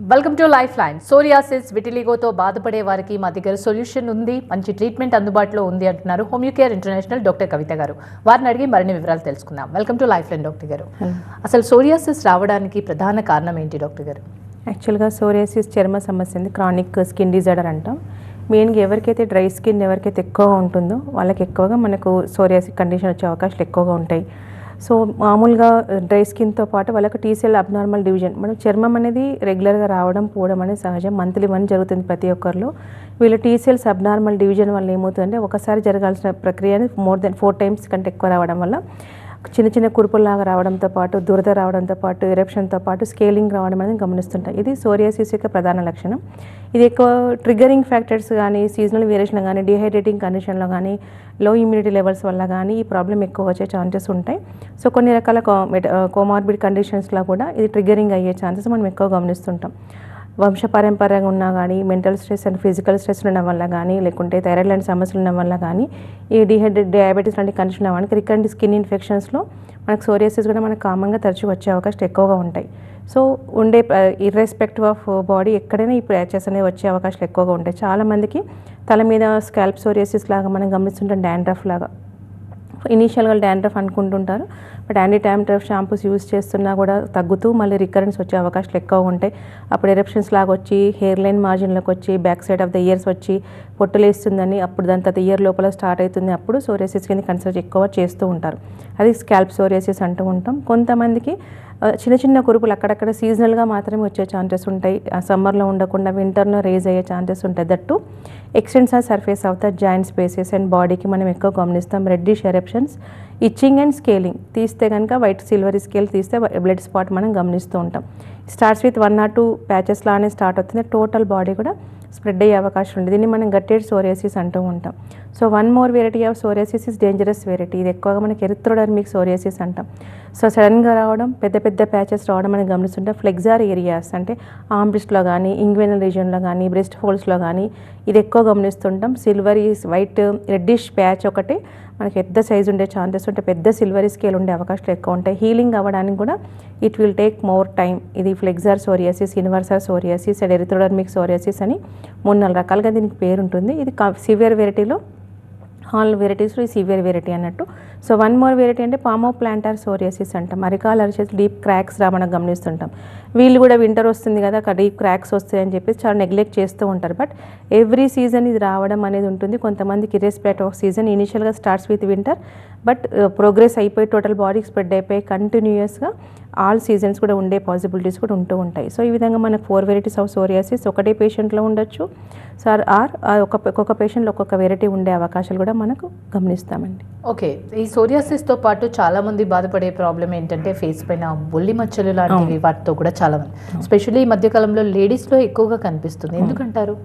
Welcome to life line psoriasis విటిలిగోతో బాధపడే వారికి మా దగ్గర సొల్యూషన్ ఉంది. మంచి ట్రీట్మెంట్ అందుబాటులో ఉంది అంటున్నారు హోమియోకేర్ ఇంటర్నేషనల్ డాక్టర్ కవిత గారు. వారిని అడిగి మరిన్ని వివరాలు తెలుసుకుందాం. Welcome to life line doctor గారు. అసలు సోరియాసిస్ రావడానికి ప్రధాన కారణం ఏంటి డాక్టర్ గారు? యాక్చువల్గా సోరియాసిస్ చర్మ సమస్య ఉంది. క్రానిక్ స్కిన్ డిజార్డర్ అంటాం. మెయిన్గా ఎవరికైతే డ్రై స్కిన్ ఎవరికైతే ఎక్కువగా ఉంటుందో వాళ్ళకి ఎక్కువగా మనకు సోరియాసిస్ కండిషన్ వచ్చే అవకాశాలు ఎక్కువగా ఉంటాయి. సో మామూలుగా డ్రై స్కిన్తో పాటు వాళ్ళకి టీసెల్ అబ్నార్మల్ డివిజన్. మనం చర్మం అనేది రెగ్యులర్గా రావడం పోవడం అనేది సహజం. మంత్లీ వన్ జరుగుతుంది ప్రతి ఒక్కరిలో. వీళ్ళ టీసెల్స్ అబ్నార్మల్ డివిజన్ వల్ల ఏమవుతుందంటే ఒకసారి జరగాల్సిన ప్రక్రియ మోర్ దెన్ ఫోర్ టైమ్స్ కంటే ఎక్కువ రావడం వల్ల చిన్న చిన్న కురుపుల్లాగా రావడంతో పాటు దురద రావడంతో పాటు ఎరప్షన్తో పాటు స్కేలింగ్ రావడం అనేది గమనిస్తుంటాం. ఇది సోరియాసిస్ యొక్క ప్రధాన లక్షణం. ఇది ఎక్కువ ట్రిగరింగ్ ఫ్యాక్టర్స్ కానీ సీజనల్ వేరియేషన్ కానీ డిహైడ్రేటింగ్ కండిషన్లో కానీ లో ఇమ్యూనిటీ లెవెల్స్ వల్ల కానీ ఈ ప్రాబ్లం ఎక్కువ వచ్చే ఛాన్సెస్ ఉంటాయి. సో కొన్ని రకాల కోమార్బిడ్ కండిషన్స్లో కూడా ఇది ట్రిగరింగ్ అయ్యే ఛాన్సెస్ మనం ఎక్కువ గమనిస్తుంటాం. వంశపారంపర్యంగా ఉన్నా కానీ mental stress and physical stress ఉండడం వల్ల కానీ లేకుంటే థైరాయిడ్ లాంటి సమస్యలు ఉండడం వల్ల కానీ ఈ డిహైడ్రేట్ డయాబెటీస్ లాంటి కండిషన్ అవ్వడానికి రికరెంట్ స్కిన్ ఇన్ఫెక్షన్స్లో మనకు సోరియాసిస్ కూడా మనకు కామన్గా తరచు వచ్చే అవకాశం ఎక్కువగా ఉంటాయి. సో ఉండే ఇర్రెస్పెక్టివ్ ఆఫ్ బాడీ ఎక్కడైనా ఈ ప్యాచెస్ అనేవి వచ్చే అవకాశాలు ఎక్కువగా ఉంటాయి. చాలామందికి తల మీద స్కాల్ప్ సోరియాసిస్ లాగా మనం గమనిస్తుంటాం డాండ్రఫ్ లాగా ఇనీషియల్గా డాండ్రఫ్ అనుకుంటుంటారు. But anti dandruff shampoos use చేస్తున్నా కూడా తగ్గుతూ మళ్ళీ రికరెన్స్ వచ్చే అవకాశాలు ఎక్కువ ఉంటాయి. అప్పుడు ఎరప్షన్స్ లాగా వచ్చి హెయిర్ లైన్ మార్జిన్లోకి వచ్చి back side of the ears వచ్చి పొట్టులేస్తుందని అప్పుడు దాని తర్వాత ఇయర్ లోపల స్టార్ట్ అవుతుంది అప్పుడు సోరియాసిస్ కింద కన్సిడర్ ఎక్కువ చేస్తూ ఉంటారు. అది స్కాల్ప్ సోరియాసిస్ అంటూ ఉంటాం. కొంతమందికి చిన్న చిన్న కురుపులు అక్కడక్కడ సీజనల్గా మాత్రమే వచ్చే ఛాన్సెస్ ఉంటాయి. ఆ సమ్మర్లో ఉండకుండా వింటర్లో రేజ్ అయ్యే ఛాన్సెస్ ఉంటాయి. That extensor or surface of the joint spaces and బాడీకి మనం ఎక్కువ గమనిస్తాం. Reddish eruptions itching and scaling తీస్తే కనుక వైట్ సిల్వర్ స్కేల్ తీస్తే బ్లడ్ స్పాట్ మనం గమనిస్తూ ఉంటాం. Starts with one or two patches లానే స్టార్ట్ అవుతుంది. టోటల్ బాడీ కూడా స్ప్రెడ్ అయ్యే అవకాశం ఉంది. దీన్ని మనం గట్టెడ్ సోరియాసిస్ అంటూ ఉంటాం. So one more variety of psoriasis is dangerous variety. ఇది ఎక్కువగా మనకి ఎరిథ్రోడర్మిక్ సోరియాసిస్ అంటాం. సో సడన్గా రావడం పెద్ద పెద్ద ప్యాచెస్ రావడం మనం గమనిస్తుంటాం ఫ్లెగ్జార్ ఏరియాస్ అంటే ఆంబ్రిస్ట్లో కానీ ఇంగ్వెనల్ రీజియన్లో కానీ బ్రెస్ట్ హోల్స్లో కానీ ఇది ఎక్కువ గమనిస్తుంటాం. సిల్వర్ వైట్ రెడ్డిష్ ప్యాచ్ ఒకటి. మనకి పెద్ద సైజు ఉండే ఛాన్సెస్ ఉంటే పెద్ద సిల్వరీ స్కేల్ ఉండే అవకాశాలు ఎక్కువ ఉంటాయి. హీలింగ్ అవ్వడానికి కూడా it will take more time ఇది flexor psoriasis universal psoriasis and erythrodermic psoriasis అని మూడు నాలుగు రకాలుగా దీనికి పేరు ఉంటుంది ఇది సివియర్ వెరైటీలో ఆల్ వెరైటీస్లో ఈ సివియర్ వెరైటీ అన్నట్టు. సో వన్ మోర్ వెరైటీ అంటే పామో ప్లాంటార్ సోరియాసిస్ అంటాం. అరికాలు అరిచేసి డీప్ క్రాక్స్ రా మనం గమనిస్తుంటాం. వీళ్ళు కూడా వింటర్ వస్తుంది కదా అక్కడ డీప్ క్రాక్స్ వస్తాయి అని చెప్పేసి చాలా నెగ్లెక్ట్ చేస్తూ ఉంటారు. బట్ ఎవ్రీ సీజన్ ఇది రావడం అనేది ఉంటుంది. కొంతమందికి ఇరెస్పెక్ట్ ఆఫ్ సీజన్ ఇనిషియల్గా starts with winter. But progress అయిపోయి టోటల్ బాడీకి స్ప్రెడ్ అయిపోయి కంటిన్యూయస్గా ఆల్ సీజన్స్ కూడా ఉండే పాసిబిలిటీస్ కూడా ఉంటూ ఉంటాయి. సో ఈ విధంగా మనకు ఫోర్ వెరైటీస్ ఆఫ్ సోరియాసిస్ ఒకటే పేషెంట్లో ఉండొచ్చు. సార్ ఆర్ ఒక ఒక్కొక్క పేషెంట్లో ఒక్కొక్క వెరైటీ ఉండే అవకాశాలు కూడా మనకు గమనిస్తామండి. ఓకే. ఈ సోరియాసిస్తో పాటు చాలా మంది బాధపడే ప్రాబ్లం ఏంటంటే ఫేస్ పైన బొల్లి మచ్చలు లాంటివి వాటితో కూడా చాలా మంది స్పెషల్లీ ఈ మధ్యకాలంలో లేడీస్లో ఎక్కువగా కనిపిస్తుంది. ఎందుకంటారు?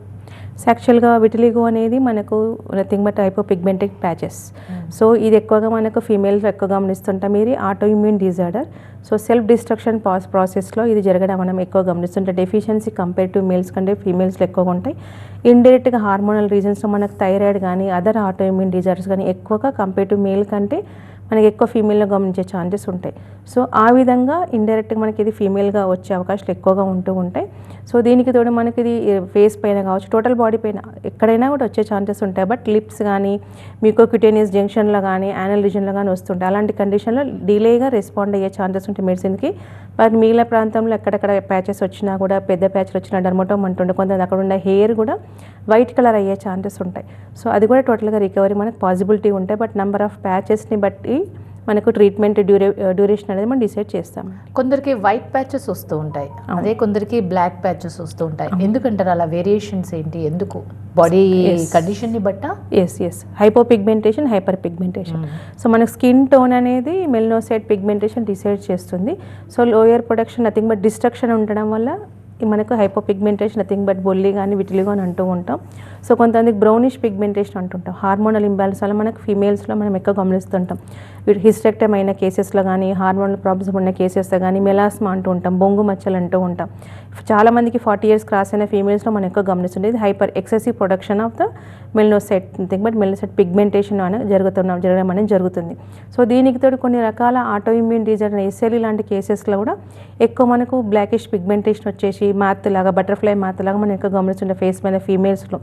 యాక్చువల్గా విటిలిగో అనేది మనకు nothing but type of pigmentic patches so ఇది ఎక్కువగా మనకు ఫీమేల్స్ ఎక్కువ గమనిస్తుంటాం. ఇది auto immune disorder so self destruction pass ప్రాసెస్లో ఇది జరగడం మనం ఎక్కువ గమనిస్తుంటాం. డెఫిషియన్సీ కంపేర్ టు మేల్స్ కంటే ఫీమేల్స్లో ఎక్కువగా ఉంటాయి. ఇండైరెక్ట్గా హార్మోనల్ రీజన్స్లో మనకు థైరాయిడ్ కానీ అదర్ ఆటో ఇమ్యూన్ డిజార్డర్స్ కానీ ఎక్కువగా కంపేర్ టు మేల్ కంటే మనకి ఎక్కువ ఫీమేల్లో గమనించే ఛాన్సెస్ ఉంటాయి. సో ఆ విధంగా ఇండైరెక్ట్గా మనకి ఇది ఫీమేల్గా వచ్చే అవకాశాలు ఎక్కువగా ఉంటూ ఉంటాయి. సో దీనికి తోడు మనకి ఇది ఫేస్ పైన కావచ్చు టోటల్ బాడీ పైన ఎక్కడైనా కూడా వచ్చే ఛాన్సెస్ ఉంటాయి. బట్ లిప్స్ కానీ మ్యూకోక్యూటేనియస్ జంక్షన్లో కానీ యానల్ రీజన్లో కానీ వస్తుంటాయి. అలాంటి కండిషన్లో డిలేగా రెస్పాండ్ అయ్యే ఛాన్సెస్ ఉంటాయి మెడిసిన్కి బట్ మిగిలిన ప్రాంతంలో ఎక్కడెక్కడ ప్యాచెస్ వచ్చినా కూడా పెద్ద ప్యాచ్లు వచ్చినా డర్మటోమ్ అంటుండే కొంత అక్కడ ఉన్న హెయిర్ కూడా వైట్ కలర్ అయ్యే ఛాన్సెస్ ఉంటాయి. సో అది కూడా టోటల్గా రికవరీ మనకు పాసిబిలిటీ ఉంటాయి. బట్ నెంబర్ ఆఫ్ ప్యాచెస్ని బట్టి మనకు ట్రీట్మెంట్ డ్యూరే డ్యూరేషన్ అనేది మనం డిసైడ్ చేస్తాం కొందరికి వైట్ ప్యాచెస్ వస్తూ ఉంటాయి. అదే కొందరికి బ్లాక్ ప్యాచెస్ వస్తూ ఉంటాయి. ఎందుకంటారు అలా వేరియేషన్స్ ఏంటి? ఎందుకు? బాడీ కండిషన్ని బట్టా? Yes yes hypo pigmentation hyper pigmentation so మనకు స్కిన్ టోన్ అనేది మెల్నోసైడ్ పిగ్మెంటేషన్ డిసైడ్ చేస్తుంది. So lower production nothing but destruction ఉండడం వల్ల మనకు హైపో పిగ్మెంటేషన్ నథింగ్ బట్ బొల్లి కానీ విటిలిగో అని అంటూ ఉంటాం. సో కొంతమందికి బ్రౌనిష్ పిగ్మెంటేషన్ అంటుంటాం. హార్మోనల్ ఇంబ్యాలెన్స్ వల్ల మనకు ఫీమేల్స్లో మనం ఎక్కువ గమనిస్తుంటాం. వీటి హిస్టెక్టమ్ అయిన కేసెస్లో కానీ హార్మోనల్ ప్రాబ్లమ్స్ ఉన్న కేసెస్లో కానీ మెలాస్మా అంటూ ఉంటాం. బొంగు మచ్చలు అంటూ ఉంటాం. చాలా మందికి ఫార్టీ ఇయర్స్ క్రాస్ అయిన ఫీమేల్స్లో మనం ఎక్కువ గమనిస్తుండే ఇది hyper excessive production of the melanocyte thing but melanocyte pigmentation అనేది జరుగుతున్న జరగడం అనేది జరుగుతుంది. సో దీనికి తోడు కొన్ని రకాల ఆటో ఇమ్యూన్ డిజార్డర్ ఎస్ఎల్ఈ లాంటి కేసెస్లో కూడా ఎక్కువ మనకు బ్లాకిష్ పిగ్మెంటేషన్ వచ్చేసి మ్యాత్ లాగా బటర్ఫ్లై మ్యాత్ లాగా మనం ఎక్కువ గమనిస్తుంటాం ఫేస్ మీద ఫీమేల్స్లో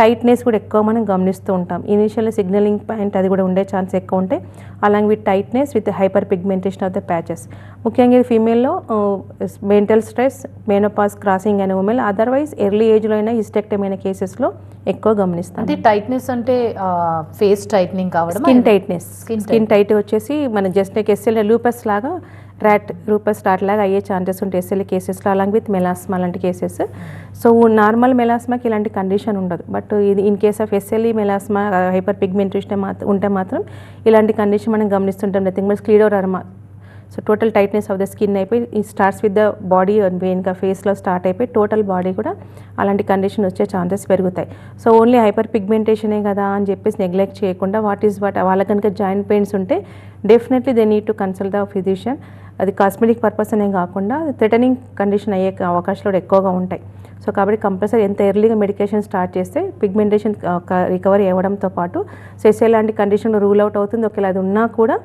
టైట్నెస్ కూడా ఎక్కువ మనం గమనిస్తూ ఉంటాం. ఇనిషియల్ సిగ్నలింగ్ పాయింట్ అది కూడా ఉండే ఛాన్స్ ఎక్కువ ఉంటాయి along with tightness with hyper pigmentation of the patches ముఖ్యంగా ఇది ఫీమేల్లో మెంటల్ స్ట్రెస్ మేనోపాస్ క్రాసింగ్ అనే ఉమెన్ అదర్వైజ్ ఎర్లీ ఏజ్లో అయినా హిస్టెక్టమ్ అయిన కేసెస్లో ఎక్కువ గమనిస్తాం. అంటే టైట్నెస్ అంటే ఫేస్ టైట్నింగ్ కావడం స్కిన్ టైట్నెస్ స్కిన్ టైట్ వచ్చేసి మన just like S L lupus లాగా ర్యాట్ రూపస్ స్టార్ట్ లాగా అయ్యే ఛాన్సెస్ ఉంటాయి. ఎస్ఎల్ కేసెస్లో అలాంగ్ విత్ మెలాస్మా లాంటి కేసెస్ సో నార్మల్ మెలాస్మాకి ఇలాంటి కండిషన్ ఉండదు. బట్ ఇది in case of SLE melasma hyper pigmentation మాత్రం ఉంటే మాత్రం ఇలాంటి కండిషన్ మనం గమనిస్తుంటాం. Nothing but scleroderma so total tightness of the skin అయిపోయి ఈ స్టార్ట్స్ విత్ ద బాడీ ఇంకా ఫేస్లో స్టార్ట్ అయిపోయి టోటల్ బాడీ కూడా అలాంటి కండిషన్ వచ్చే ఛాన్సెస్ పెరుగుతాయి. సో ఓన్లీ హైపర్ పిగ్మెంటేషనే కదా అని చెప్పేసి నెగ్లెక్ట్ చేయకుండా వాట్ ఈస్ వాట్ వాళ్ళ కనుక జాయింట్ పెయిన్స్ ఉంటే definitely they need to consult the physician అది కాస్మెటిక్ పర్పస్ అనే కాకుండా థ్రెటనింగ్ కండిషన్ అయ్యే అవకాశాలు కూడా ఎక్కువగా ఉంటాయి. సో కాబట్టి కంపల్సరీ ఎంత ఎర్లీగా మెడికేషన్ స్టార్ట్ చేస్తే పిగ్మెంటేషన్ రికవరీ అవ్వడంతో పాటు సెసే లాంటి కండిషన్ రూల్ అవుట్ అవుతుంది. ఒకవేళ అది ఉన్నా కూడా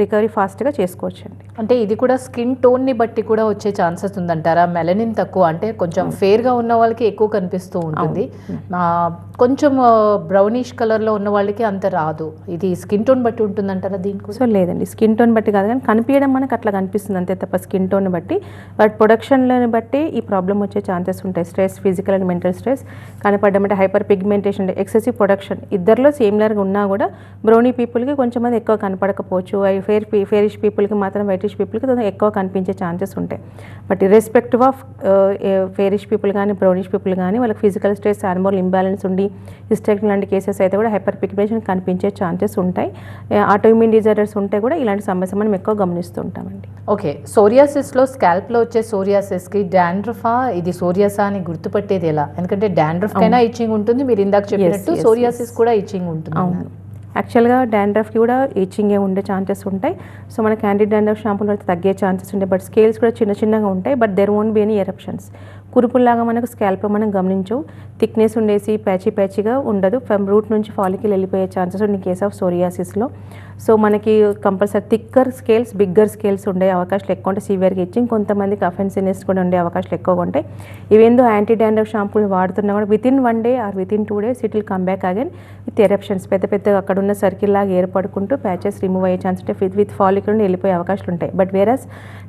రికవరీ ఫాస్ట్గా చేసుకోవచ్చండి. అంటే ఇది కూడా స్కిన్ టోన్ని బట్టి కూడా వచ్చే ఛాన్సెస్ ఉందంటారా? మెలనిన్ తక్కువ అంటే కొంచెం ఫేర్గా ఉన్న వాళ్ళకి ఎక్కువ కనిపిస్తూ ఉంటుంది. కొంచెం బ్రౌనిష్ కలర్లో ఉన్న వాళ్ళకి అంత రాదు. ఇది స్కిన్ టోన్ బట్టి ఉంటుందంటారా దీనికి సో లేదండి. స్కిన్ టోన్ బట్టి కాదు కానీ కనిపించడం మనకు అట్లా కనిపిస్తుంది అంతే తప్ప స్కిన్ టోన్ బట్టి. బట్ ప్రొడక్షన్లను బట్టి ఈ ప్రాబ్లం వచ్చే ఛాన్సెస్ ఉంటాయి. Stress physical and mental stress. కనపడడం అంటే హైపర్ పిగ్మెంటేషన్ ఎక్సెసివ్ ప్రొడక్షన్. ఇద్దరిలో సేమ్లర్గా ఉన్నా కూడా బ్రౌనీ పీపుల్కి కొంచెం మంది ఎక్కువ కనపడకపోవచ్చు. ఫేర్ ఫేరిష్ పీపుల్కి మాత్రం వైటిష్ పీపుల్కి ఎక్కువ కనిపించే ఛాన్సెస్ ఉంటాయి. But irrespective of fairish people కానీ బ్రౌనిష్ పీపుల్ కానీ వాళ్ళకి ఫిజికల్ స్ట్రెస్ హార్మోన్ ఇంబ్యాలెన్స్ ఉండి హిస్టెక్ లాంటి కేసెస్ అయితే కూడా హైపర్ పిగ్మెంటేషన్ కనిపించే ఛాన్సెస్ ఉంటాయి. ఆటోఇమ్యూన్ డిజార్డర్స్ ఉంటే కూడా ఇలాంటి సమస్య మనం ఎక్కువ గమనిస్తూ ఉంటామండి ఓకే సోరియాసిస్లో స్కాల్ప్లో వచ్చే సోరియాసిస్కి డాండ్రఫా ఇది సోరియాసా అని గుర్తుపట్టేది ఎలా? ఎందుకంటే డాండ్రఫ్ కైనా ఇచ్చింగ్ ఉంటుంది మీరు ఇందాక చెప్పినట్టు సోరియాసిస్ కూడా ఇచ్చింగ్ ఉంటుంది అవును. యాక్చువల్గా డాండ్రఫ్కి కూడా ఈచింగే ఉండే ఛాన్సెస్ ఉంటాయి. సో మన క్యాండిడ్ డాండ్రఫ్ షాంపూలు అయితే తగ్గే ఛాన్సెస్ ఉంటాయి బట్ స్కేల్స్ కూడా చిన్న చిన్నగా ఉంటాయి. But there won't be any eruptions కురుపుల్లాగా మనకు స్కాల్ప్లో మనం గమనించవు థిక్నెస్ ఉండేసి ప్యాచీ ప్యాచీగా ఉండదు. ఫ్రమ్ రూట్ నుంచి ఫాలికి వెళ్ళిపోయే ఛాన్సెస్ ఇన్ కేస్ ఆఫ్ సోరియాసిస్లో సో మనకి compulsory thicker scales bigger scales ఉండే అవకాశాలు ఎక్కువ ఉంటాయి. సివియర్గా ఇచ్చింగ్ కొంతమందికి అఫెన్సినెస్ కూడా ఉండే అవకాశాలు ఎక్కువగా ఉంటాయి. ఇవేందో యాంటీ డాండ్రఫ్ షాంపూలు వాడుతున్నా కూడా within one day or within two days it will come back again with eruptions పెద్ద పెద్ద అక్కడ ఉన్న సర్కిల్ లాగా ఏర్పడుకుంటూ ప్యాచెస్ రిమూవ్ అయ్యే ఛాన్స్ ఉంటాయి విత్ విత్ ఫాలిక్ నుండి వెళ్ళిపోయే అవకాశాలు ఉంటాయి. బట్ వేరస్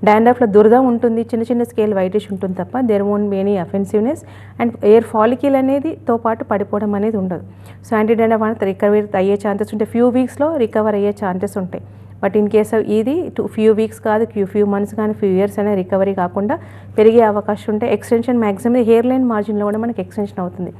డాండ్రఫ్లో దురద ఉంటుంది చిన్న చిన్న స్కేల్ వైటిష్ ఉంటుంది తప్ప there won be any offensiveness and hair follicle అనేది తో పాటు పడిపోవడం అనేది ఉండదు. సో యాంటీ డాండ్రఫ్ అనేది రికవరీ అయ్యే ఛాన్సెస్ ఉంటాయి. ఫ్యూ వీక్స్లో రికవర్ అయ్యే ఛాన్సెస్ ఉంటాయి. బట్ ఇన్ కేస్ ఇది టూ ఫ్యూ వీక్స్ కాదు ఫ్యూ ఫ్యూ మంత్స్ కానీ ఫ్యూ ఇయర్స్ అనే రికవరీ కాకుండా పెరిగే అవకాశం ఉంటే ఎక్స్టెన్షన్ మ్యాక్సిమం హెయిర్ లైన్ మార్జిన్లో కూడా మనకి ఎక్స్టెన్షన్ అవుతుంది.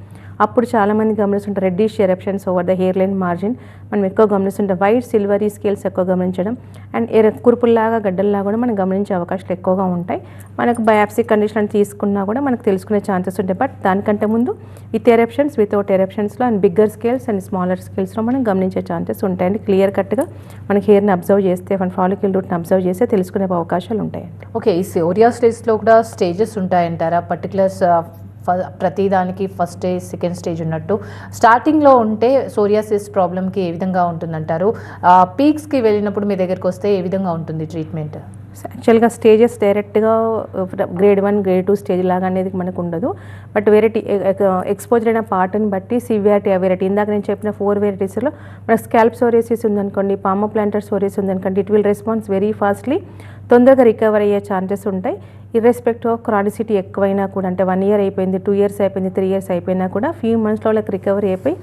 అప్పుడు చాలామంది గమనిస్తుంటారు reddish eruptions over the hair line margin మనం ఎక్కువ గమనిస్తుంటాం వైట్ సిల్వరీ స్కేల్స్ ఎక్కువ గమనించడం. అండ్ ఎర కురుపుల్లాగా గడ్డల్లాగా కూడా మనం గమనించే అవకాశాలు ఎక్కువగా ఉంటాయి. మనకు బయాప్సీ కండిషన్ తీసుకున్నా కూడా మనకు తెలుసుకునే ఛాన్సెస్ ఉంటాయి. బట్ దానికంటే ముందు with eruptions without ఎరప్షన్స్లో and bigger scales and smaller స్కేల్స్లో మనం గమనించే ఛాన్సెస్ ఉంటాయండి. క్లియర్ కట్గా మనకి హెయిర్ని అబ్జర్వ్ చేస్తే మన ఫాలికల్ రూట్ని అబ్జర్వ్ చేస్తే తెలుసుకునే అవకాశాలు ఉంటాయండి. ఓకే ఈ సోరియాసిస్ స్టేజ్లో కూడా స్టేజెస్ ఉంటాయంటారా? పర్టికులర్స్ ప్రతి దానికి ఫస్ట్ స్టేజ్ సెకండ్ స్టేజ్ ఉన్నట్టు. స్టార్టింగ్లో ఉంటే సోరియాసిస్ ప్రాబ్లమ్కి ఏ విధంగా ఉంటుందంటారు? పీక్స్కి వెళ్ళినప్పుడు మీ దగ్గరికి వస్తే ఏ విధంగా ఉంటుంది ట్రీట్మెంట్ యాక్చువల్గా స్టేజెస్ డైరెక్ట్గా grade one grade two stage లాగా అనేది మనకు ఉండదు. బట్ వెరైటీ ఎక్స్పోజర్ అయిన పార్ట్ని బట్టి సివియారిటీ వెరైటీ ఇందాక నేను చెప్పిన ఫోర్ వెరైటీస్లో మన స్కాల్ప్ సోరేసిస్ ఉందనుకోండి పామో ప్లాంటర్ సోరేసిస్ ఉందనుకోండి it will response very fastly తొందరగా రికవర్ అయ్యే ఛాన్సెస్ ఉంటాయి. ఇర్రెస్పెక్ట్ ఆఫ్ క్రానిసిటీ ఎక్కువైనా కూడా అంటే వన్ ఇయర్ అయిపోయింది టూ ఇయర్స్ అయిపోయింది త్రీ ఇయర్స్ అయిపోయినా కూడా ఫ్యూ మంత్స్లో వాళ్ళకి రికవరీ అయిపోయి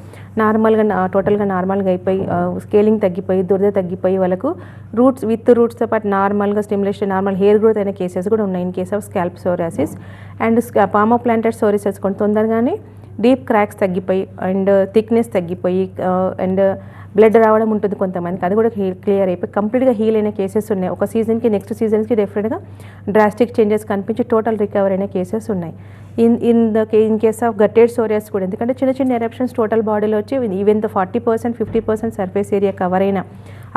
నార్మల్గా టోటల్గా నార్మల్గా అయిపోయి స్కేలింగ్ తగ్గిపోయి దురద తగ్గిపోయి వాళ్ళకు రూట్స్ విత్ రూట్స్తో పాటు నార్మల్గా స్టిమ్యులేషన్ నార్మల్ హెయిర్ గ్రోత్ అయిన కేసెస్ కూడా ఉన్నాయి. In case of scalp psoriasis and palmo plantar psoriasis కొన్ని తొందరగానే డీప్ క్రాక్స్ తగ్గిపోయి అండ్ థిక్నెస్ తగ్గిపోయి uh, అండ్ బ్లడ్ రావడం ఉంటుంది కొంతమందికి. అది కూడా క్లియర్ అయిపోయి కంప్లీట్గా హీల్ అయిన కేసెస్ ఉన్నాయి. ఒక సీజన్కి నెక్స్ట్ సీజన్కి డిఫరెంట్గా డ్రాస్టిక్ చేంజెస్ కనిపించి టోటల్ రికవర్ అయిన కేసెస్ ఉన్నాయి. In in the in case of guttate psoriasis కూడా. ఎందుకంటే చిన్న చిన్న ఎరప్షన్స్ టోటల్ బాడీలో వచ్చి even the forty percent fifty percent surface area cover అయినా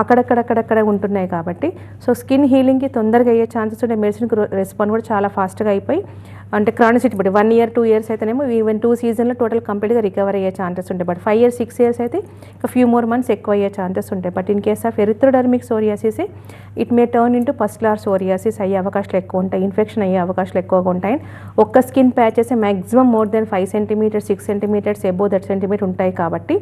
అక్కడక్కడక్కడక్కడ ఉంటున్నాయి కాబట్టి. సో స్కిన్ హీలింగ్కి తొందరగా అయ్యే ఛాన్సెస్ ఉండే మెడిసిన్కి రెస్పాండ్ కూడా చాలా ఫాస్ట్గా అయిపోయి అంటే క్రానిసిటీ బట్టి వన్ ఇయర్ టూ ఇయర్స్ అయితేనేమో ఈవెన్ టూ సీజన్లో టోటల్ కంప్లీట్గా రికవర్ అయ్యే ఛాన్సెస్ ఉంటాయి. But five years six years అయితే ఒక ఫ్యూ మోర్ మంత్స్ ఎక్కువ అయ్యే ఛాన్సెస్ ఉంటాయి. But in case of erythrodermic psoriasis it may turn into pustular psoriasis అయ్యే అవకాశాలు ఎక్కువ ఉంటాయి. ఇన్ఫెక్షన్ అయ్యే అవకాశాలు ఎక్కువగా ఉంటాయి. ఒక్క skin patches maximum more than five centimetres six centimetres above that centimetre ఉంటాయి కాబట్టి.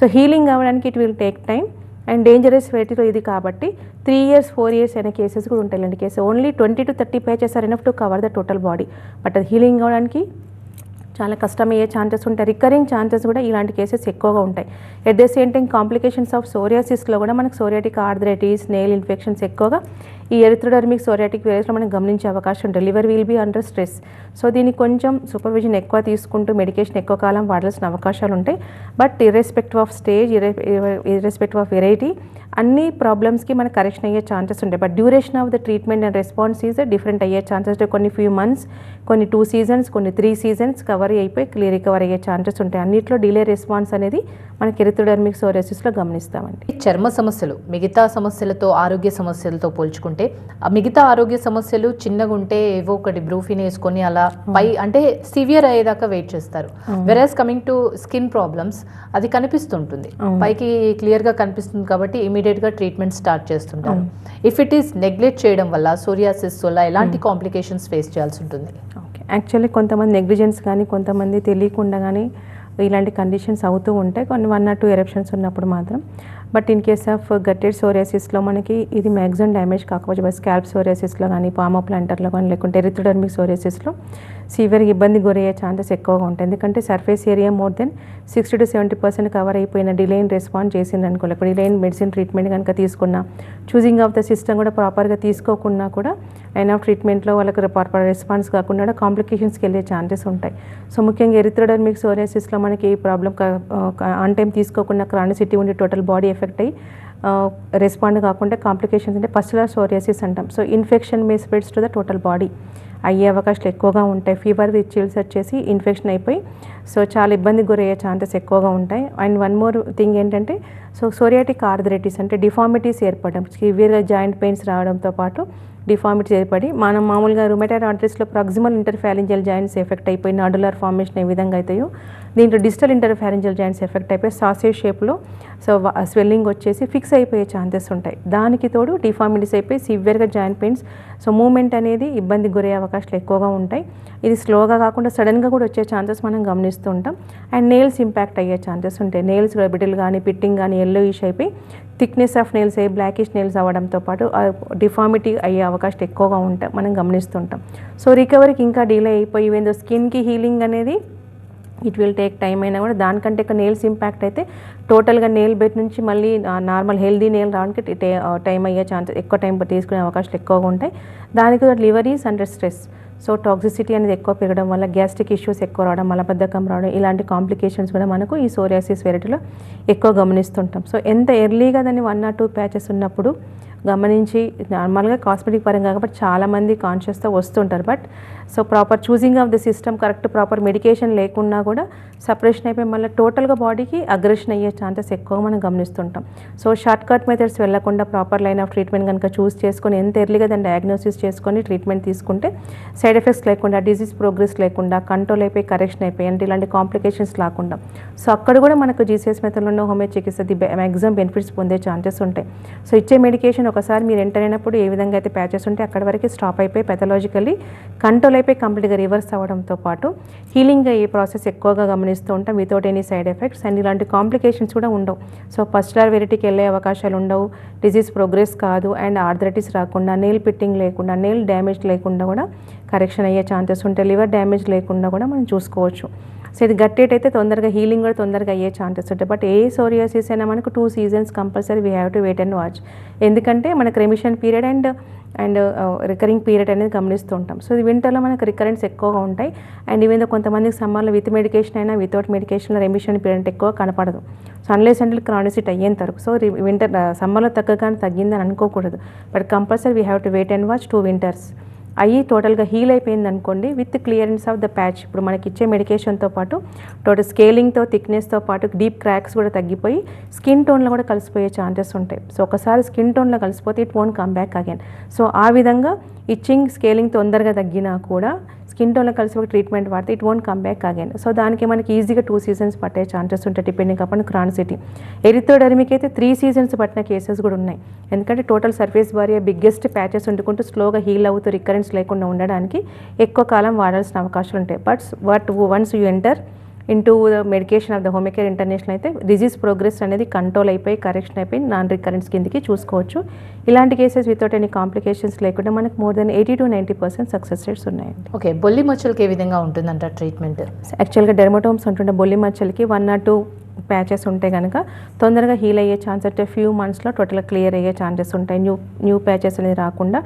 సో హీలింగ్ అవ్వడానికి it will take time and dangerous వెరైటీలో ఇది కాబట్టి త్రీ ఇయర్స్ ఫోర్ ఇయర్స్ అయిన కేసెస్ కూడా ఉంటాయి ఇలాంటి case only twenty to thirty patches are enough to cover the total body but అది హీలింగ్ అవ్వడానికి చాలా కష్టమయ్యే ఛాన్సెస్ ఉంటాయి. రికరింగ్ ఛాన్సెస్ కూడా ఇలాంటి కేసెస్ ఎక్కువగా ఉంటాయి. At the same time complications of సోరియాసిస్లో కూడా మనకు సోరియాటిక్ ఆర్థరైటిస్ నెయిల్ ఇన్ఫెక్షన్స్ ఎక్కువగా ఈ ఎరిథ్రోడర్మిక్ సోరియాటిక్ వేరియస్లో మనం గమనించే అవకాశం ఉంటుంది. Liver will be under stress so దీనికి కొంచెం సూపర్విజన్ ఎక్కువ తీసుకుంటూ మెడికేషన్ ఎక్కువ కాలం వాడాల్సిన అవకాశాలు ఉంటాయి. But irrespective of stage irrespective of variety అన్ని ప్రాబ్లమ్స్కి మనకు కరెక్షన్ అయ్యే ఛాన్సెస్ ఉంటాయి. But duration of the treatment and response is different అయ్యే ఛాన్సెస్ కొన్ని ఫ్యూ మంత్స్ కొన్ని టూ సీజన్స్ కొన్ని త్రీ సీజన్స్ కవర్ అయిపోయి క్లియర్ రికవర్ అయ్యే ఛాన్సెస్ ఉంటాయి. అన్నిట్లో డిలే రెస్పాన్స్ అనేది మనకి ఎరిథ్రోడర్మిక్ సోరియాసిస్లో గమనిస్తామండి. చర్మ సమస్యలు మిగతా సమస్యలతో ఆరోగ్య సమస్యలతో పోల్చుకుంటే మిగతా ఆరోగ్య సమస్యలు చిన్నగా ఉంటే ఏవో ఒకటి బ్రూఫిన్ వేసుకొని అలా పై అంటే సివియర్ అయ్యేదాకా వెయిట్ చేస్తారు. Whereas coming to skin problems అది కనిపిస్తుంటుంది. పైకి క్లియర్గా కనిపిస్తుంది కాబట్టి ఇమీడియట్గా ట్రీట్మెంట్ స్టార్ట్ చేస్తుంటారు. ఇఫ్ ఇట్ ఈస్ నెగ్లెక్ట్ చేయడం వల్ల సోరియాసిస్ వల్ల ఎలాంటి కాంప్లికేషన్స్ ఫేస్ చేయాల్సి ఉంటుంది? యాక్చువల్లీ కొంతమంది నెగ్లిజెన్స్ కానీ కొంతమంది తెలియకుండా కానీ ఇలాంటి కండిషన్స్ అవుతూ ఉంటాయి కొన్ని వన్ ఆర్ టూ ఎరప్షన్స్ ఉన్నప్పుడు మాత్రం. But in case of guttate సోరియాసిస్లో మనకి ఇది మ్యాక్సిమం డ్యామేజ్ కాకపోవచ్చు. బట్ స్కాల్ప్ సోరియాసిస్లో కానీ పామో ప్లాంటర్లో కానీ లేకుంటే ఎరిథ్రోడర్మిక్ సోరియాసిస్లో సివియర్ ఇబ్బంది గురయ్యే ఛాన్సెస్ ఎక్కువగా ఉంటాయి. ఎందుకంటే surface area more than sixty to seventy percent cover అయిపోయిన డిలైన్ రెస్పాన్స్ చేసింది అనుకో ఇప్పుడు డిలైన్ మెడిసిన్ ట్రీట్మెంట్ కనుక తీసుకున్నా చూసింగ్ ఆఫ్ ద సిస్టమ్ కూడా ప్రాపర్గా తీసుకోకుండా కూడా అయినా ట్రీట్మెంట్లో వాళ్ళకి ప్రాపర్ రెస్పాన్స్ కాకుండా కూడా కాంప్లికేషన్స్కి వెళ్ళే ఛాన్సెస్ ఉంటాయి. సో ముఖ్యంగా ఎరిథ్రోడర్మిక్ సోరియాసిస్లో మనకి ఈ ప్రాబ్లం ఆన్ టైం తీసుకోకుండా క్రానిసిటీ ఉండి టోటల్ బాడీ ఎఫెక్ట్ అయ్యి రెస్పాండ్ కాకుండా కాంప్లికేషన్స్ అంటే పస్టులర్ సోరియాసిస్ అంటాం. So infection may spreads to the total body. అయ్యే అవకాశాలు ఎక్కువగా ఉంటాయి. ఫీవర్ విత్ చిల్స్ వచ్చేసి ఇన్ఫెక్షన్ అయిపోయి సో చాలా ఇబ్బంది గురయ్యే ఛాన్సెస్ ఎక్కువగా ఉంటాయి. అండ్ వన్ మోర్ థింగ్ ఏంటంటే సో సోరియాటిక్ ఆర్థరైటిస్ అంటే డిఫార్మిటీస్ ఏర్పడడం సివియర్గా జాయింట్ పెయిన్స్ రావడంతో పాటు డిఫార్మిటీస్ ఏర్పడి మనం మామూలుగా రుమేటైడ్ ఆర్థరైటిస్లో ప్రాక్సిమల్ ఇంటర్ఫారెంజియల్ జాయింట్స్ ఎఫెక్ట్ అయిపోయి నాడులర్ ఫార్మేషన్ ఏ విధంగా అవుతాయో దీంట్లో డిజిటల్ ఇంటర్ఫారెంజియల్ జాయింట్స్ ఎఫెక్ట్ అయిపోయి సాసేజ్ షేప్లో సో స్వెల్లింగ్ వచ్చేసి ఫిక్స్ అయిపోయే ఛాన్సెస్ ఉంటాయి. దానికి తోడు డిఫార్మిటీస్ అయిపోయి సివియర్గా జాయింట్ పెయిన్స్ సో మూమెంట్ అనేది ఇబ్బంది గురయ్యే అవకాశాలు ఎక్కువగా ఉంటాయి. ఇది స్లోగా కాకుండా సడన్గా కూడా వచ్చే ఛాన్సెస్ మనం గమనిస్తూ ఉంటాం. అండ్ నెయిల్స్ ఇంపాక్ట్ అయ్యే ఛాన్సెస్ ఉంటాయి. నెయిల్స్ బిడిల్ కానీ పిట్టింగ్ కానీ ఎల్లో ఇష్ అయిపోయి థిక్నెస్ ఆఫ్ నెయిల్స్ అయ్యి బ్లాకిష్ నెయిల్స్ అవ్వడంతో పాటు డిఫార్మిటీ అయ్యే అవకాశం ఎక్కువగా ఉంటాయి. మనం గమనిస్తుంటాం సో రికవరీకి ఇంకా డిలే అయిపోయి ఏందో స్కిన్కి హీలింగ్ అనేది ఇట్ విల్ టేక్ టైం అయినా కూడా దానికంటే ఎక్కువ నెయిల్స్ ఇంపాక్ట్ అయితే టోటల్గా నెయిల్ బెడ్ నుంచి మళ్ళీ నార్మల్ హెల్దీ నెయిల్ రావడానికి టైం అయ్యే ఛాన్సెస్ ఎక్కువ టైం తీసుకునే అవకాశాలు ఎక్కువగా ఉంటాయి. దానికి liver is under stress so toxicity అనేది ఎక్కువ పెరగడం వల్ల గ్యాస్ట్రిక్ ఇష్యూస్ ఎక్కువ రావడం మలబద్ధకం రావడం ఇలాంటి కాంప్లికేషన్స్ కూడా మనకు ఈ సోరియాసిస్ వెరైటీలో ఎక్కువ గమనిస్తుంటాం. సో ఎంత ఎర్లీగా దాన్ని వన్ ఆర్ టూ ప్యాచెస్ ఉన్నప్పుడు గమనించి నార్మల్గా కాస్మెటిక్ పరంగా కాబట్టి చాలామంది కాన్షియస్తో వస్తుంటారు. But so proper choosing of the system correct proper medication లేకున్నా కూడా సపరేషన్ అయిపోయి మళ్ళీ టోటల్గా బాడీకి అగ్రెషన్ అయ్యే ఛాన్సెస్ ఎక్కువ మనం గమనిస్తుంటాం. సో షార్ట్ కట్ మెథడ్స్ వెళ్ళకుండా ప్రాపర్ లైన్ ఆఫ్ ట్రీట్మెంట్ కనుక చూస్ చేసుకొని ఎంత ఎర్లీగా దాన్ని డయాగ్నోసిస్ చేసుకొని ట్రీట్మెంట్ తీసుకుంటే సైడ్ ఎఫెక్ట్స్ లేకుండా డిసీజ్ ప్రోగ్రెస్ లేకుండా కంట్రోల్ అయిపోయి కరెక్షన్ అయిపోయి అంటే ఇలాంటి కాంప్లికేషన్స్ లేకుండా. సో అక్కడ కూడా మనకు జీసీఎస్ మెథడ్లో హోమియో చికిత్స ది మ్యాక్సిమం బెనిఫిట్స్ పొందే ఛాన్సెస్ ఉంటాయి. సో ఇచ్చే మెడికేషన్ ఒకసారి మీరు ఎంటర్ అయినప్పుడు ఏ విధంగా అయితే ప్యాచెస్ ఉంటే అక్కడ వరకు స్టాప్ అయిపోయి పెథలాజికల్లీ కంట్రోల్ అయిపోయి కంప్లీట్గా రివర్స్ అవ్వడంతో పాటు హీలింగ్ ఈ ప్రాసెస్ ఎక్కువగా గమనిస్తూ ఉంటాం. Without any side effects and ఇలాంటి కాంప్లికేషన్స్ కూడా ఉండవు. సో పస్టులర్ వెరైటీకి వెళ్ళే అవకాశాలు ఉండవు. డిజీజ్ ప్రోగ్రెస్ కాదు. అండ్ ఆర్థరైటిస్ రాకుండా నెయిల్ పిట్టింగ్ లేకుండా నెయిల్ డ్యామేజ్ లేకుండా కూడా కరెక్షన్ అయ్యే ఛాన్సెస్ ఉంటాయి లివర్ డ్యామేజ్ లేకుండా కూడా మనం చూసుకోవచ్చు. సో ఇది గట్టేట్ అయితే తొందరగా హీలింగ్ కూడా తొందరగా అయ్యే ఛాన్సెస్ ఉంటాయి. బట్ ఏ సోరియాసిస్ అయినా మనకు two seasons compulsory we have to wait and watch ఎందుకంటే మనకు remission period and and recurring period అనేది గమనిస్తూ ఉంటాం సో ఇది వింటర్లో మనకు రికరెన్స్ ఎక్కువగా ఉంటాయి. అండ్ ఈవెన్ కొంతమందికి సమ్మర్లో విత్ మెడికేషన్ అయినా వితౌట్ మెడికేషన్లో రెమిషన్ పీరియడ్ ఎక్కువ కనపడదు. సో అన్లెస్ అంటే క్రానిసిట్ అయ్యేంత వరకు. సో వింటర్ సమ్మర్లో తగ్గగానే తగ్గిందని అనుకోకూడదు. But compulsory we have to wait and watch two winters అయ్యి టోటల్గా హీల్ అయిపోయింది అనుకోండి with clearance of the patch. ఇప్పుడు మనకి ఇచ్చే మెడికేషన్తో పాటు టోటల్ స్కేలింగ్తో థిక్నెస్తో పాటు డీప్ క్రాక్స్ కూడా తగ్గిపోయి స్కిన్ టోన్లో కూడా కలిసిపోయే ఛాన్సెస్ ఉంటాయి. సో ఒకసారి స్కిన్ టోన్లో కలిసిపోతే it won't come back again. So ఆ విధంగా ఇచ్చింగ్ స్కేలింగ్ తొందరగా తగ్గినా కూడా స్కిన్ టోన్లో కలిసి ఒక ట్రీట్మెంట్ వాడితే it won't come back again so దానికి మనకి ఈజీగా టూ సీజన్స్ పట్టే ఛాన్సెస్ ఉంటాయి డిపెండింగ్ అపాన్ క్రాన్సిటీ ఎరిథోడర్మిక్ అయితే త్రీ సీజన్స్ పట్టిన కేసెస్ కూడా ఉన్నాయి. ఎందుకంటే total surface barrier biggest patches ఉండుకుంటూ స్లోగా హీల్ అవుతూ రికరెన్స్ లేకుండా ఉండడానికి ఎక్కువ కాలం వాడాల్సిన అవకాశాలు ఉంటాయి. But what once you enter into the medication of the Homeocare International అయితే డిజీజ్ ప్రోగ్రెస్ అనేది కంట్రోల్ అయిపోయి కరెక్షన్ అయిపోయి నాన్ రికరెన్స్ కిందకి చూసుకోవచ్చు. ఇలాంటి కేసెస్ వితౌట్ ఎనీ కాంప్లికేషన్స్ లేకుండా మనకు more than eighty to ninety percent success rates ఉన్నాయండి. ఓకే బొల్లి మచ్చలకి ఏ విధంగా ఉంటుందంట ట్రీట్మెంట్ యాక్చువల్గా డెర్మటోమ్స్ ఉంటుండే బొల్లి మచ్చలకి వన్ ఆర్ టూ ప్యాచెస్ ఉంటే కనుక తొందరగా హీల్ అయ్యే ఛాన్స్ అంటే ఫ్యూ మంత్స్లో టోటల్గా క్లియర్ అయ్యే ఛాన్సెస్ ఉంటాయి. న్యూ న్యూ ప్యాచెస్ అనేది రాకుండా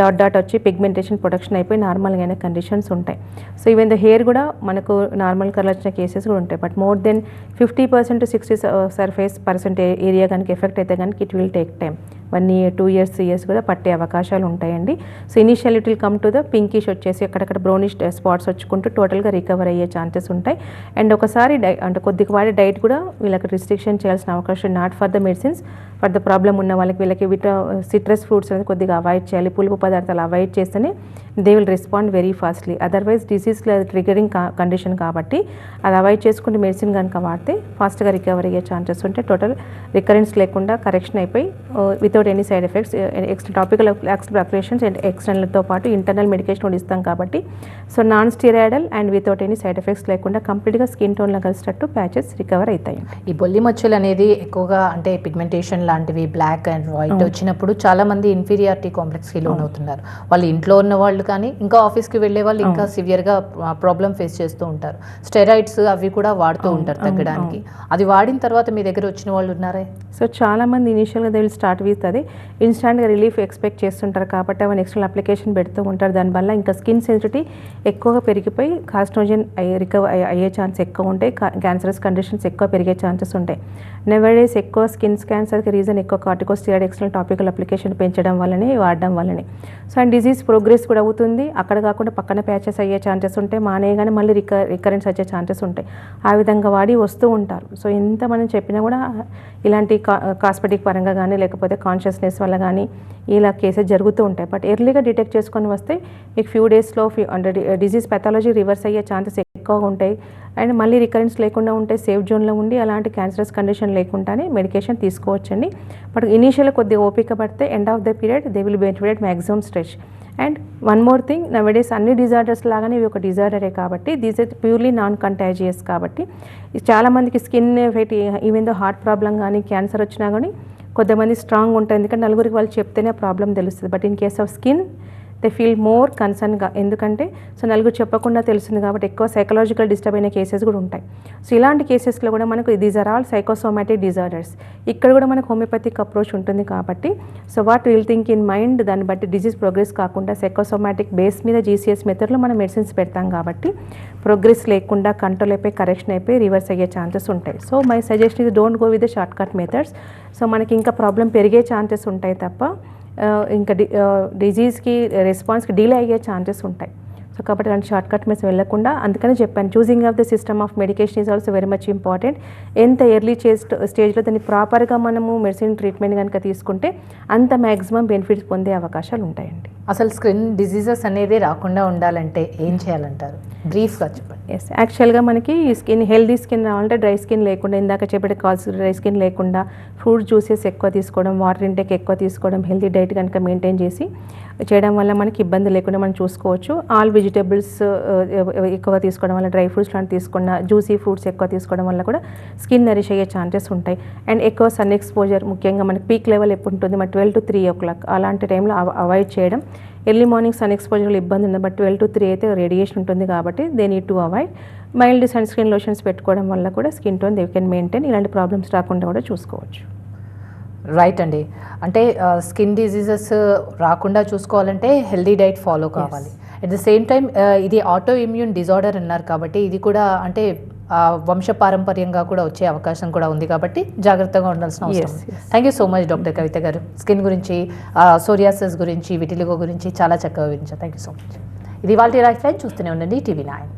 డాట్ డాట్ వచ్చి పిగ్మెంటేషన్ ప్రొడక్షన్ అయిపోయి నార్మల్గా అయిన కండిషన్స్ ఉంటాయి. సో ఈవెన్ ద హెయిర్ కూడా మనకు నార్మల్ కలర్ వచ్చిన కేసెస్ కూడా ఉంటాయి. But more than fifty percent sixty surface percent area కనుక ఎఫెక్ట్ అయితే కనుక it will take time one year two years three years కూడా పట్టే అవకాశాలు ఉంటాయండి. So initial it will come to the pinkish వచ్చేసి అక్కడక్కడ బ్రౌనిష్ స్పాట్స్ వచ్చుకుంటూ టోటల్గా రికవర్ అయ్యే ఛాన్సెస్ ఉంటాయి. అండ్ ఒకసారి డై అంటే కొద్దిగా వాడే డైట్ కూడా వీళ్ళకి రిస్ట్రిక్షన్ చేయాల్సిన అవకాశం not for the medicines for the problem ఉన్న వాళ్ళకి వీళ్ళకి విట సిట్రస్ ఫ్రూట్స్ అనేది కొద్దిగా అవాయిడ్ చేయాలి. పులుపు పదార్థాలు అవాయిడ్ చేస్తేనే they will respond very fastly. Otherwise disease triggering condition కాబట్టి అది అవాయిడ్ చేసుకుంటే మెడిసిన్ కనుక వాడితే ఫాస్ట్గా రికవర్ అయ్యే ఛాన్సెస్ ఉంటే టోటల్ రికరెన్స్ లేకుండా కరెక్షన్ అయిపోయి without any side effects extra topical applications and ఎక్స్టర్నల్తో పాటు ఇంటర్నల్ మెడికేషన్ కూడా ఇస్తాం కాబట్టి. So non steroidal and without any side effects లేకుండా కంప్లీట్గా స్కిన్ టోన్లో కలిసినట్టు ప్యాచెస్ రికవర్ అవుతాయి. ఈ బొల్లి మచ్చలు అనేది ఎక్కువగా అంటే పిగ్మెంటేషన్ లాంటివి బ్లాక్ అండ్ వైట్ వచ్చినప్పుడు చాలా మంది ఇన్ఫీరియారిటీ కాంప్లెక్స్కి లోన్ అవుతున్నారు. వాళ్ళు ఇంట్లో ఉన్న వాళ్ళు కానీ ఇంకా ఆఫీస్కి వెళ్ళే వాళ్ళు ఇంకా సివియర్గా ప్రాబ్లం ఫేస్ చేస్తూ ఉంటారు. స్టెరాయిడ్స్ అవి కూడా వాడుతూ ఉంటారు తగ్గడానికి. అది వాడిన తర్వాత మీ దగ్గర వచ్చిన వాళ్ళు ఉన్నారే? సో చాలా మంది ఇనీషియల్గా దే విల్ స్టార్ట్ విత్ అది. ఇన్స్టాంట్గా రిలీఫ్ ఎక్స్పెక్ట్ చేస్తుంటారు కాబట్టి అవన్నీ ఎక్స్టర్నల్ అప్లికేషన్ పెడుతూ ఉంటారు. దానివల్ల ఇంకా స్కిన్ సెన్సిటివిటీ ఎక్కువగా పెరిగిపోయి కాస్ట్రోజన్ అయ్యే రికవర్ అయ్యే ఛాన్స్ ఎక్కువ ఉంటాయి. క్యాన్సరస్ కండిషన్స్ ఎక్కువ పెరిగే ఛాన్సెస్ ఉంటాయి. నెవడేస్ ఎక్కువ స్కిన్ క్యాన్సర్కి రీజన్ ఎక్కువ కార్టికోస్టిరాయిడ్ ఎక్స్టర్నల్ టాపికల్ అప్లికేషన్ పెంచడం వల్లనే వాడడం వల్లనే. సో అండ్ డిజీజ్ ప్రోగ్రెస్ కూడా అవుతుంది. అక్కడ కాకుండా పక్కన ప్యాచెస్ అయ్యే ఛాన్సెస్ ఉంటాయి. మానేయగానే మళ్ళీ రిక రికరెన్స్ వచ్చే ఛాన్సెస్ ఉంటాయి. ఆ విధంగా వాడి వస్తూ ఉంటారు. సో ఎంత మనం చెప్పినా కూడా ఇలాంటి కా కాస్మెటిక్ పరంగా కానీ లేకపోతే కాన్షియస్నెస్ వల్ల కానీ ఇలా కేసెస్ జరుగుతూ ఉంటాయి. బట్ ఎర్లీగా డిటెక్ట్ చేసుకొని వస్తే మీకు ఫ్యూ డేస్లో ఫ్యూ అంటే డిజీజ్ పెథాలజీ రివర్స్ అయ్యే ఛాన్సెస్ ఎక్కువగా ఉంటాయి అండ్ మళ్ళీ రికరెన్స్ లేకుండా ఉంటే సేఫ్ జోన్లో ఉండి అలాంటి క్యాన్సరస్ కండిషన్ లేకుండానే మెడికేషన్ తీసుకోవచ్చండి. బట్ ఇనీషియల్ కొద్దిగా ఓపిక పడితే end of the period they will benefited maximum stretch. And one more thing nowadays అన్ని డిజార్డర్స్ లాగానే ఇవి ఒక డిజార్డరే కాబట్టి these is purely non contagious కాబట్టి చాలామందికి skin effect even though heart problem కానీ క్యాన్సర్ వచ్చినా కానీ కొంతమంది స్ట్రాంగ్ ఉంటాయి ఎందుకంటే నలుగురికి వాళ్ళు చెప్తేనే ప్రాబ్లం తెలుస్తుంది. But in case of skin they feel more కన్సర్న్గా. ఎందుకంటే సో నలుగురు చెప్పకుండా తెలుస్తుంది కాబట్టి ఎక్కువ సైకలాజికల్ డిస్టర్బ్ అయిన కేసెస్ కూడా ఉంటాయి. సో ఇలాంటి కేసెస్లో కూడా మనకు these are all psychosomatic disorders ఇక్కడ కూడా మనకు హోమియోపతిక్ అప్రోచ్ ఉంటుంది కాబట్టి so what will think in mind దాన్ని బట్టి డిజీజ్ ప్రోగ్రెస్ కాకుండా సైకోసోమాటిక్ బేస్ మీద జీసీఎస్ మెథడ్లో మనం మెడిసిన్స్ పెడతాం కాబట్టి ప్రోగ్రెస్ లేకుండా కంట్రోల్ అయిపోయి కరెక్షన్ అయిపోయి రివర్స్ అయ్యే ఛాన్సెస్ ఉంటాయి. సో మై సజెషన్ ఇది don't go with the short cut methods so మనకి ఇంకా ప్రాబ్లం పెరిగే ఛాన్సెస్ ఉంటాయి తప్ప ఇంకా డి డిజీజ్కి రెస్పాన్స్కి డిలే అయ్యే ఛాన్సెస్ ఉంటాయి. సో కాబట్టి అలాంటి షార్ట్ కట్ మెస్ వెళ్ళకుండా అందుకని చెప్పాను choosing of the system of medication is also very much important ఎంత ఎర్లీ చేస్ట్ స్టేజ్లో దాన్ని ప్రాపర్గా మనము మెడిసిన్ ట్రీట్మెంట్ కనుక తీసుకుంటే అంత మ్యాక్సిమం బెనిఫిట్స్ పొందే అవకాశాలు ఉంటాయండి. అసలు స్కిన్ డిసీజెస్ అనేది రాకుండా ఉండాలంటే ఏం చేయాలంటారు? బ్రీఫ్గా చెప్పండి. ఎస్ యాక్చువల్గా మనకి స్కిన్ హెల్దీ స్కిన్ రావాలంటే డ్రై స్కిన్ లేకుండా ఇందాక చెప్పే కాల్స్ డ్రై స్కిన్ లేకుండా ఫ్రూట్ జ్యూసెస్ ఎక్కువ తీసుకోవడం వాటర్ ఇంటేక్ ఎక్కువ తీసుకోవడం హెల్దీ డైట్ కనుక మెయింటైన్ చేసి చేయడం వల్ల మనకి ఇబ్బంది లేకుండా మనం చూసుకోవచ్చు. ఆల్ వెజిటేబుల్స్ uh, uh, ఎక్కువ తీసుకోవడం వల్ల డ్రై ఫ్రూట్స్ లాంటి తీసుకున్న జ్యూసీ ఫ్రూట్స్ ఎక్కువ తీసుకోవడం వల్ల కూడా స్కిన్ నరిష్ అయ్యే ఛాన్సెస్ ఉంటాయి. అండ్ ఎక్కువ సన్ ఎక్స్పోజర్ ముఖ్యంగా మనకి పీక్ లెవెల్ ఎప్పుడు ఉంటుంది మన twelve to three o'clock అలాంటి టైంలో అవాయిడ్ చేయడం. ఎర్లీ మార్నింగ్ సన్ ఎక్స్పోజర్లో ఇబ్బంది ఉంది. బట్ ట్వెల్వ్ టు త్రీ అయితే రేడియేషన్ ఉంటుంది కాబట్టి they need to avoid. Mild sunscreen lotions పెట్టుకోవడం వల్ల కూడా skin tone they can maintain. ఇలాంటి ప్రాబ్లమ్స్ రాకుండా కూడా చూసుకోవచ్చు. రైట్ అండి. అంటే స్కిన్ డిసీజెస్ రాకుండా చూసుకోవాలంటే హెల్దీ డైట్ ఫాలో కావాలి. అట్ ద సేమ్ టైం ఇది ఆటో ఇమ్యూన్ డిజార్డర్ అన్నారు కాబట్టి ఇది కూడా అంటే వంశపారంపర్యంగా కూడా వచ్చే అవకాశం కూడా ఉంది కాబట్టి జాగ్రత్తగా ఉండాల్సిన అవసరం. Thank you so much doctor Kavitha గారు. స్కిన్ గురించి సోరియాసిస్ గురించి విటిలిగో గురించి చాలా చక్కగా వివరించారు. థ్యాంక్ యూ సో మచ్ ఇది వాళ్ళ లైఫ్ లైన్ చూస్తూనే ఉండండి. TV nine